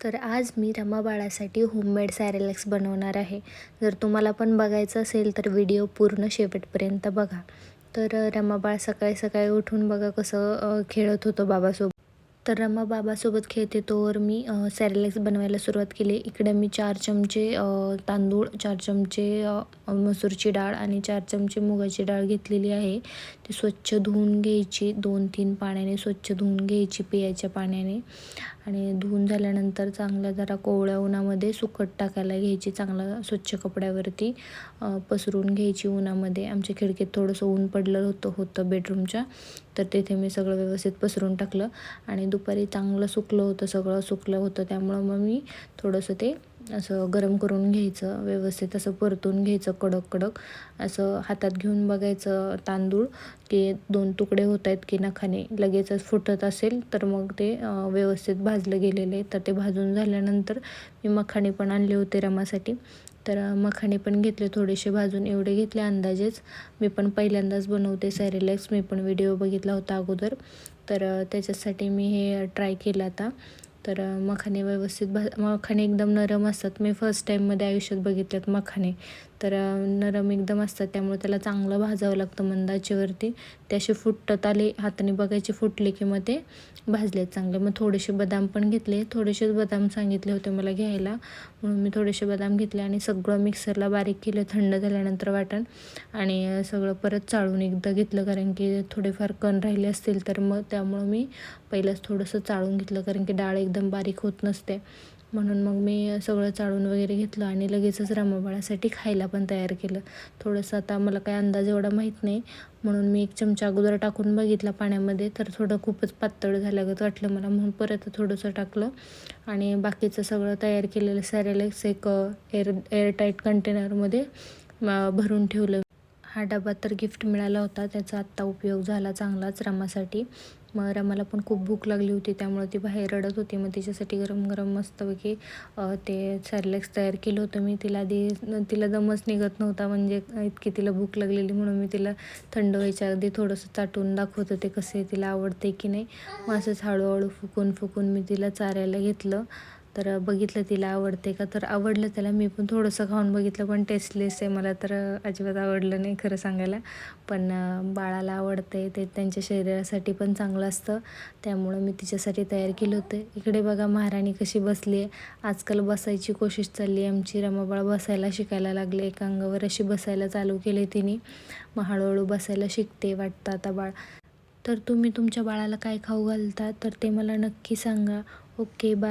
तर आज मी रमा बाळासाठी होममेड सॅरेलॅक्स बनवणार आहे. जर तुम्हाला पण बघायचं असेल तर व्हिडिओ पूर्ण शेवटपर्यंत बघा. तर रमाबाळ सकाळी सकाळी उठून बघा कसं खेळत होतो बाबासोबत. तर रमा बाबासोबत खेळते तोवर मी अ, सॅरेलॅक्स बनवायला सुरुवात केली. इकडे मी चार चमचे तांदूळ चार चमचे मसूरची डाळ आणि चार चमचे मुगाची डाळ घेतलेली आहे. ती स्वच्छ धुवून घ्यायची. दोन तीन पाण्याने स्वच्छ धुवून घ्यायची पियाच्या पाण्याने. आणि धुवून झाल्यानंतर चांगल्या जरा कोवळ्या उन्हामध्ये सुकट टाकायला घ्यायची चांगला स्वच्छ कपड्यावरती पसरून घ्यायची उन्हामध्ये. आमच्या खिडकीत थोडंसं ऊन पडलं होतं होतं बेडरूमच्या तर तेथे मी सगळं व्यवस्थित पसरून टाकलं. आणि दुपारी चांगलं सुकलं होतं सगळं सुकलं होतं त्यामुळं मग मी थोडंसं ते असं गरम करून घ्यायचं व्यवस्थित असं परतून घ्यायचं कडक कडक. असं हातात घेऊन बघायचं तांदूळ की दोन तुकडे होत आहेत की नखाने लगेचच फुटत असेल तर मग ते व्यवस्थित भाजलं गेलेलं आहे. तर ते भाजून झाल्यानंतर मी मखाणे पण आणले होते रमासाठी. तर मखाने मखाणे पण घेतले थोडेसे भाजून. एवढे घेतले अंदाजेच. मी पण पहिल्यांदाच बनवते सॅरेलॅक्स मी पण व्हिडिओ बघितला होता अगोदर. तर त्याच्यासाठी मी हे ट्राय केलं आता. तर मखाने व्यवस्थित भा मखाने एकदम नरम असतात. मी फर्स्ट टाईममध्ये आयुष्यात बघितलेत मखाने. तर नरम एकदम असतात. त्यामुळे त्याला चांगलं भाजावं लागतं मंदाचेवरती. ते असे फुटत आले हाताने बघायचे फुटले की मग ते भाजले चांगले. मग थोडेसे बदाम पण घेतले. थोडेसेच बदाम सांगितले होते मला घ्यायला. म्हणून मी थोडेसे बदाम घेतले आणि सगळं मिक्सरला बारीक केलं थंड झाल्यानंतर वाटण. आणि सगळं परत चाळून एकदा घेतलं कारण की थोडेफार कण राहिले असतील तर मग त्यामुळं मी पहिलंच थोडंसं चाळून घेतलं कारण की डाळ एकदम बारीक होत नसते. म्हणून मग मी सगळं चाळून वगैरे घेतलं आणि लगेचच रामाबाळासाठी खायला पण तयार केलं. थोडंसं आता मला काय अंदाज एवढा माहीत नाही. म्हणून मी एक चमचा अगोदर टाकून बघितला पाण्यामध्ये तर थोडं खूपच पातळ झाल्यागत वाटलं मला. म्हणून परत थोडंसं टाकलं आणि बाकीचं सगळं तयार केलेलं सॅरेलेक्स एक एअर एअरटाईट कंटेनरमध्ये भरून ठेवलं. हा डबा तर गिफ्ट मिळाला होता. त्याचा आत्ता उपयोग झाला चांगलाच रमासाठी. मग रमाला पण खूप भूक लागली होती त्यामुळे ती बाहेर रडत होती. मग तिच्यासाठी गरम गरम मस्तपैकी ते सॅरलेक्स तयार केलं होतं. मी तिला आधी तिला दमच निघत नव्हता. म्हणजे इतकी तिला भूक लागलेली म्हणून मी तिला थंड व्हायच्या अगदी थोडंसं चाटून दाखवत होते कसे तिला आवडते की नाही. मग असंच हळूहळू फुकून फुकून मी तिला चारायला घेतलं. तर बघितलं तिला आवडते का? तर आवडलं त्याला. मी पण थोडंसं खाऊन बघितलं पण टेस्टलेस आहे मला तर अजिबात आवडलं नाही खरं सांगायला. पण बाळाला आवडते ते त्यांच्या शरीरासाठी पण चांगलं असतं. त्यामुळं मी तिच्यासाठी तयार केलं होतं. इकडे बघा महाराणी कशी बसली आहे आजकाल बसायची कोशिश चालली आहे आमची. रमाबाळ बसायला शिकायला लागले. एका अंगावर अशी बसायला चालू केली तिने. मग हळूहळू बसायला शिकते वाटतं आता बाळ. तर तुम्ही तुमच्या बाळाला काय खाऊ घालता? तर ते मला नक्की सांगा. Okay bye.